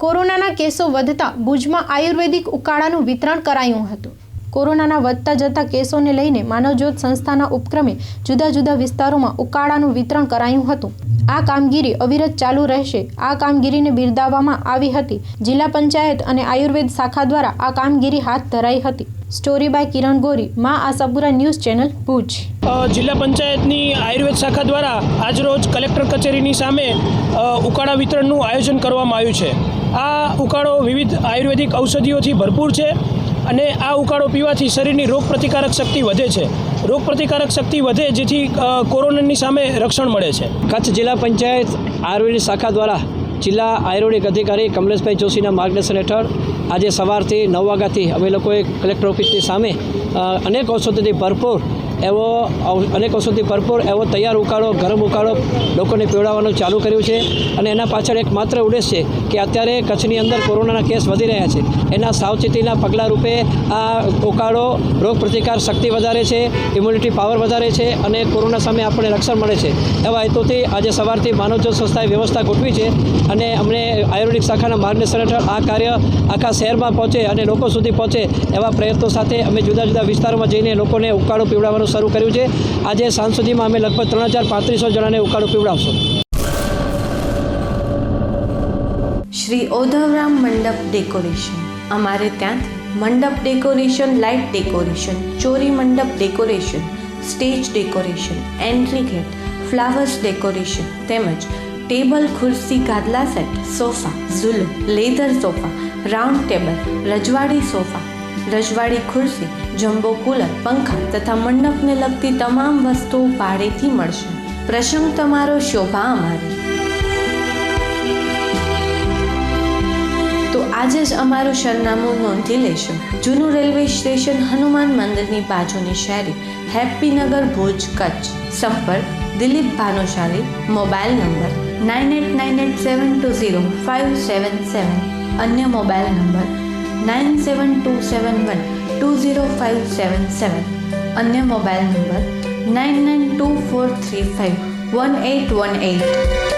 કોરોનાના કેસો વધતા ભુજમાં આયુર્વેદિક ઉકાળાનું વિતરણ કરાયું હતું. કોરોનાના વધતા જતા કેસોને લઈને માનવજ્યોત સંસ્થાના ઉપક્રમે જુદા જુદા વિસ્તારોમાં ઉકાળાનું વિતરણ કરાયું હતું. આ કામગીરી અવિરત ચાલુ રહેશે. આ કામગીરીને બિરદાવવામાં આવી હતી જિલ્લા પંચાયત અને આયુર્વેદ શાખા દ્વારા આ કામગીરી હાથ ધરાઈ હતી. સ્ટોરી બાય કિરણ ગોરી, માં આશાપુરા ન્યૂઝ ચેનલ, ભુજ. જિલ્લા પંચાયતની આયુર્વેદ શાખા દ્વારા આજરોજ કલેક્ટર કચેરીની સામે ઉકાળા વિતરણનું આયોજન કરવામાં આવ્યું છે. આ ઉકાળો વિવિધ આયુર્વેદિક ઔષધિઓથી ભરપૂર છે અને આ ઉકાળો પીવાથી શરીરની રોગ પ્રતિકારક શક્તિ વધે છે. રોગ પ્રતિકારક શક્તિ વધે જેથી કોરોનાની સામે રક્ષણ મળે છે. કચ્છ જિલ્લા પંચાયત આયુર્વેદિક શાખા દ્વારા જિલ્લા આયુર્વેદિક અધિકારી કમલેશભાઈ જોશીના માર્ગદર્શન હેઠળ આજે સવારથી નવ વાગ્યાથી અમે લોકોએ કલેક્ટર ઓફિસની સામે અનેક ઔષધિથી ભરપૂર એવો અનેક વર્ષોથી ભરપૂર એવો તૈયાર ઉકાળો, ગરમ ઉકાળો લોકોને પીવડાવવાનું ચાલુ કર્યું છે અને એના પાછળ એક માત્ર ઉદ્દેશ છે કે અત્યારે કચ્છની અંદર કોરોનાના કેસ વધી રહ્યા છે. એના સાવચેતીના પગલાં રૂપે આ ઉકાળો રોગ પ્રતિકાર શક્તિ વધારે છે ઇમ્યુનિટી પાવર વધારે છે અને કોરોના સામે આપણને રક્ષણ મળે છે. એવા હેતુથી આજે સવારથી માનવજ્યોત સંસ્થાએ વ્યવસ્થા ગોઠવી છે અને અમને આયુર્વેદિક શાખાના માર્ગદર્શન હેઠળ આ કાર્ય આખા શહેરમાં પહોંચે અને લોકો સુધી પહોંચે એવા પ્રયત્નો સાથે અમે જુદા જુદા વિસ્તારોમાં જઈને લોકોને ઉકાળો પીવડાવવાનું શરૂ કર્યું છે. આજે સાંજ સુધીમાં અમે લગભગ ત્રણ હજાર પાંત્રીસો જણાને ઉકાળો પીવડાવશું. શ્રી ઓધવરામ મંડપ ડેકોરેશન. અમારે ત્યાંથી મંડપ ડેકોરેશન, લાઇટ ડેકોરેશન, ચોરી mandap decoration, stage decoration, entry gate, flowers decoration તેમજ ટેબલ, ખુરશી, ગાદલા સેટ, સોફા, ઝૂલો, લેધર સોફા, રાઉન્ડ ટેબલ, રજવાડી સોફા રજવાડી ખુરશી, જમ્બો કુલર, પંખા તથા મંડપને લગતી તમામ વસ્તુઓ ભાડેથી મળશે. પ્રસંગ તમારો શોભા અમારી. તો આજે જ અમારું સરનામું નોંધી લેશો. જૂનું રેલવે સ્ટેશન હનુમાન મંદિરની બાજુની શેરી હેપ્પીનગર ભુજ કચ્છ. સંપર્ક, Dilip Bhanushali, mobile number, nine eight nine eight seven two zero five seven seven. અન્ય mobile number nine seven two seven one two zero five seven seven અન્ય mobile number nine nine two four three five one eight one eight